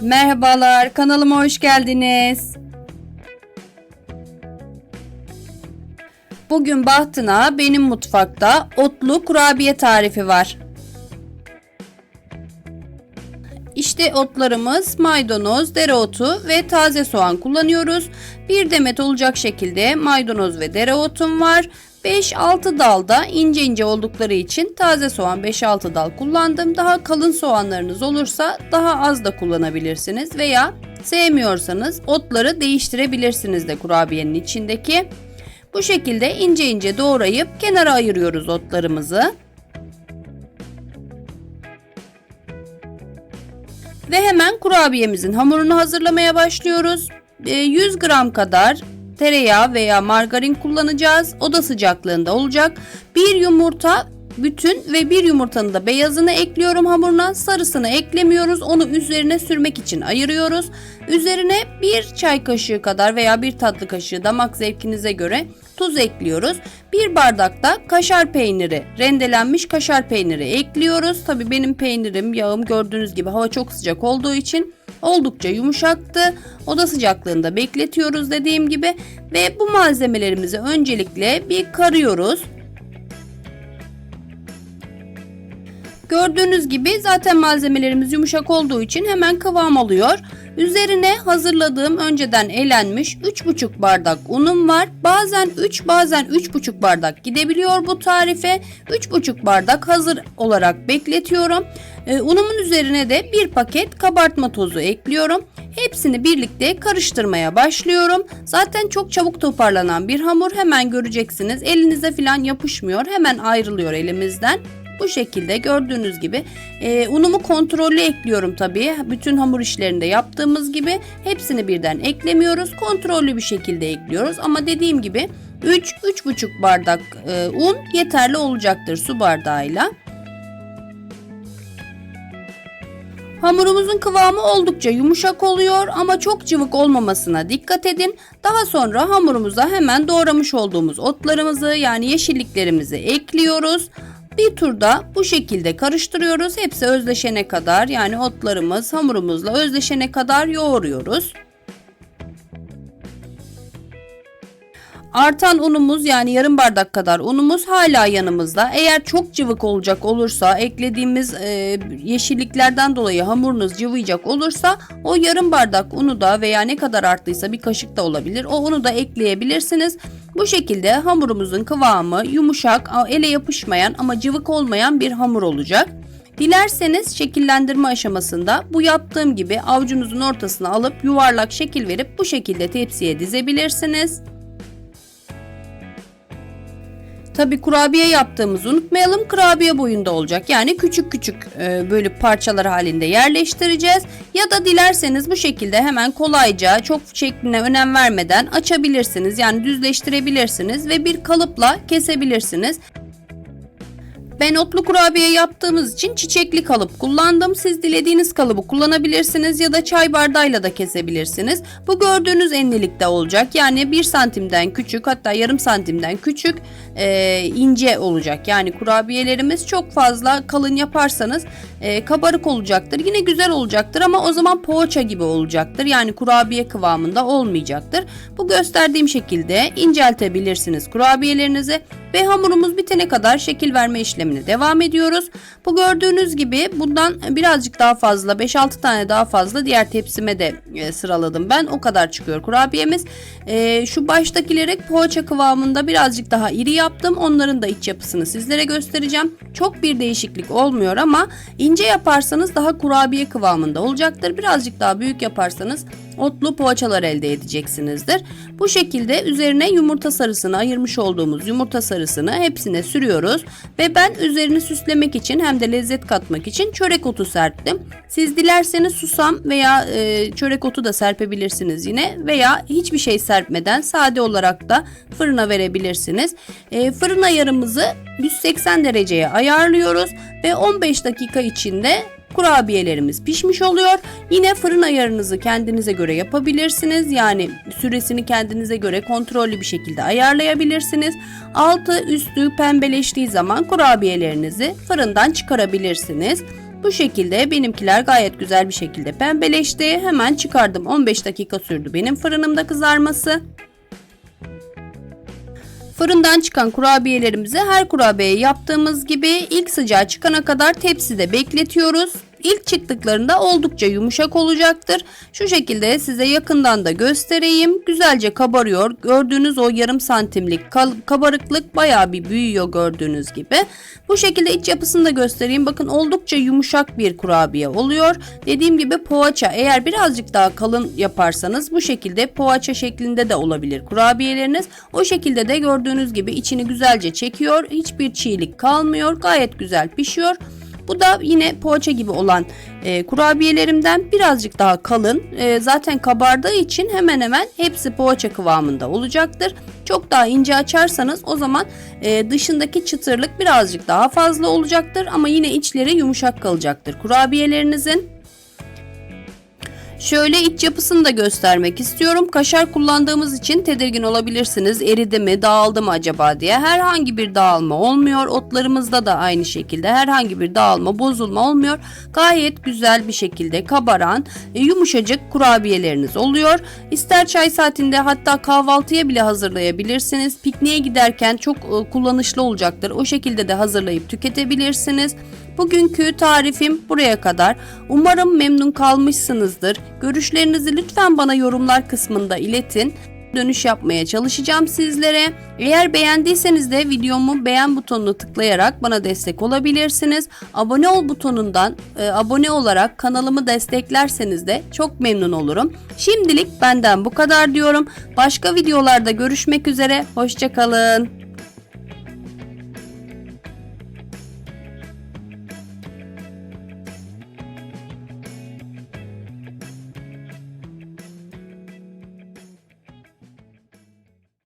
Merhabalar, kanalıma hoş geldiniz. Bugün bahtına benim mutfakta otlu kurabiye tarifi var. İşte otlarımız maydanoz, dereotu ve taze soğan kullanıyoruz. Bir demet olacak şekilde maydanoz ve dereotum var. 5-6 dalda ince ince oldukları için taze soğan 5-6 dal kullandım. Daha kalın soğanlarınız olursa daha az da kullanabilirsiniz veya sevmiyorsanız otları değiştirebilirsiniz de kurabiyenin içindeki. Bu şekilde ince ince doğrayıp kenara ayırıyoruz otlarımızı. Ve hemen kurabiyemizin hamurunu hazırlamaya başlıyoruz. Ee, 100 gram kadar tereyağı veya margarin kullanacağız. Oda sıcaklığında olacak. Bir yumurta bütün ve bir yumurtanın da beyazını ekliyorum hamuruna. Sarısını eklemiyoruz. Onu üzerine sürmek için ayırıyoruz. Üzerine bir çay kaşığı kadar veya bir tatlı kaşığı damak zevkinize göre tuz ekliyoruz. Bir bardak da kaşar peyniri, rendelenmiş kaşar peyniri ekliyoruz. Tabi benim peynirim, yağım gördüğünüz gibi hava çok sıcak olduğu için oldukça yumuşaktı. Oda sıcaklığında bekletiyoruz dediğim gibi ve bu malzemelerimizi öncelikle bir karıyoruz. Gördüğünüz gibi zaten malzemelerimiz yumuşak olduğu için hemen kıvam alıyor. Üzerine hazırladığım önceden elenmiş 3,5 bardak unum var. Bazen 3 bazen 3,5 bardak gidebiliyor bu tarife. 3,5 bardak hazır olarak bekletiyorum. Ee, unumun üzerine de bir paket kabartma tozu ekliyorum. Hepsini birlikte karıştırmaya başlıyorum. Zaten çok çabuk toparlanan bir hamur hemen göreceksiniz. Elinize falan yapışmıyor. Hemen ayrılıyor elimizden. Bu şekilde gördüğünüz gibi e, unumu kontrollü ekliyorum tabii. Bütün hamur işlerinde yaptığımız gibi hepsini birden eklemiyoruz. Kontrollü bir şekilde ekliyoruz ama dediğim gibi 3-3,5 bardak e, un yeterli olacaktır su bardağıyla. Hamurumuzun kıvamı oldukça yumuşak oluyor ama çok cıvık olmamasına dikkat edin. Daha sonra hamurumuza hemen doğramış olduğumuz otlarımızı yani yeşilliklerimizi ekliyoruz. Bir turda bu şekilde karıştırıyoruz. Hepsi özleşene kadar yani otlarımız hamurumuzla özleşene kadar yoğuruyoruz. Artan unumuz yani yarım bardak kadar unumuz hala yanımızda. Eğer çok cıvık olacak olursa eklediğimiz e, yeşilliklerden dolayı hamurunuz cıvıyacak olursa o yarım bardak unu da veya ne kadar arttıysa bir kaşık da olabilir. O unu da ekleyebilirsiniz. Bu şekilde hamurumuzun kıvamı yumuşak, ele yapışmayan ama cıvık olmayan bir hamur olacak. Dilerseniz şekillendirme aşamasında bu yaptığım gibi avucunuzun ortasına alıp yuvarlak şekil verip bu şekilde tepsiye dizebilirsiniz. Tabi kurabiye yaptığımızı unutmayalım. Kurabiye boyunda olacak. Yani küçük küçük e, bölüp parçalar halinde yerleştireceğiz. Ya da dilerseniz bu şekilde hemen kolayca çok şekline önem vermeden açabilirsiniz. Yani düzleştirebilirsiniz ve bir kalıpla kesebilirsiniz. Ben otlu kurabiye yaptığımız için çiçekli kalıp kullandım. Siz dilediğiniz kalıbı kullanabilirsiniz ya da çay bardağıyla da kesebilirsiniz. Bu gördüğünüz enlilikte olacak. Yani 1 santimden küçük hatta yarım santimden küçük e, ince olacak. Yani kurabiyelerimiz çok fazla kalın yaparsanız e, kabarık olacaktır. Yine güzel olacaktır ama o zaman poğaça gibi olacaktır. Yani kurabiye kıvamında olmayacaktır. Bu gösterdiğim şekilde inceltebilirsiniz kurabiyelerinizi ve hamurumuz bitene kadar şekil verme işlemine devam ediyoruz. Bu gördüğünüz gibi bundan birazcık daha fazla 5-6 tane daha fazla diğer tepsime de e, sıraladım ben. O kadar çıkıyor kurabiyemiz. E, şu baştakileri poğaça kıvamında birazcık daha iri yaptım. Onların da iç yapısını sizlere göstereceğim. Çok bir değişiklik olmuyor ama ince yaparsanız daha kurabiye kıvamında olacaktır. Birazcık daha büyük yaparsanız otlu poğaçalar elde edeceksinizdir. Bu şekilde üzerine yumurta sarısını ayırmış olduğumuz yumurta sarısını hepsine sürüyoruz ve ben üzerini süslemek için hem de lezzet katmak için çörek otu serptim. Siz dilerseniz susam veya e, çörek otu da serpebilirsiniz yine veya hiçbir şey serpmeden sade olarak da fırına verebilirsiniz. E, fırın ayarımızı 180 dereceye ayarlıyoruz ve 15 dakika içinde kurabiyelerimiz pişmiş oluyor. Yine fırın ayarınızı kendinize göre yapabilirsiniz. Yani süresini kendinize göre kontrollü bir şekilde ayarlayabilirsiniz. Altı üstü pembeleştiği zaman kurabiyelerinizi fırından çıkarabilirsiniz. Bu şekilde benimkiler gayet güzel bir şekilde pembeleşti. Hemen çıkardım. 15 dakika sürdü benim fırınımda kızarması. Fırından çıkan kurabiyelerimizi her kurabiye yaptığımız gibi ilk sıcağı çıkana kadar tepside bekletiyoruz. İlk çıktıklarında oldukça yumuşak olacaktır. Şu şekilde size yakından da göstereyim. Güzelce kabarıyor. Gördüğünüz o yarım santimlik kabarıklık bayağı bir büyüyor gördüğünüz gibi. Bu şekilde iç yapısını da göstereyim. Bakın oldukça yumuşak bir kurabiye oluyor. Dediğim gibi poğaça eğer birazcık daha kalın yaparsanız bu şekilde poğaça şeklinde de olabilir kurabiyeleriniz. O şekilde de gördüğünüz gibi içini güzelce çekiyor. Hiçbir çiğlik kalmıyor. Gayet güzel pişiyor. Bu da yine poğaça gibi olan e, kurabiyelerimden birazcık daha kalın. E, zaten kabardığı için hemen hemen hepsi poğaça kıvamında olacaktır. Çok daha ince açarsanız o zaman e, dışındaki çıtırlık birazcık daha fazla olacaktır ama yine içleri yumuşak kalacaktır kurabiyelerinizin. Şöyle iç yapısını da göstermek istiyorum. Kaşar kullandığımız için tedirgin olabilirsiniz. Eridi mi, dağıldı mı acaba diye. Herhangi bir dağılma olmuyor. Otlarımızda da aynı şekilde herhangi bir dağılma, bozulma olmuyor. Gayet güzel bir şekilde kabaran, e, yumuşacık kurabiyeleriniz oluyor. İster çay saatinde hatta kahvaltıya bile hazırlayabilirsiniz. Pikniğe giderken çok e, kullanışlı olacaktır. O şekilde de hazırlayıp tüketebilirsiniz. Bugünkü tarifim buraya kadar. Umarım memnun kalmışsınızdır. Görüşlerinizi lütfen bana yorumlar kısmında iletin. Dönüş yapmaya çalışacağım sizlere. Eğer beğendiyseniz de videomu beğen butonunu tıklayarak bana destek olabilirsiniz. Abone ol butonundan e, abone olarak kanalımı desteklerseniz de çok memnun olurum. Şimdilik benden bu kadar diyorum. Başka videolarda görüşmek üzere. Hoşçakalın.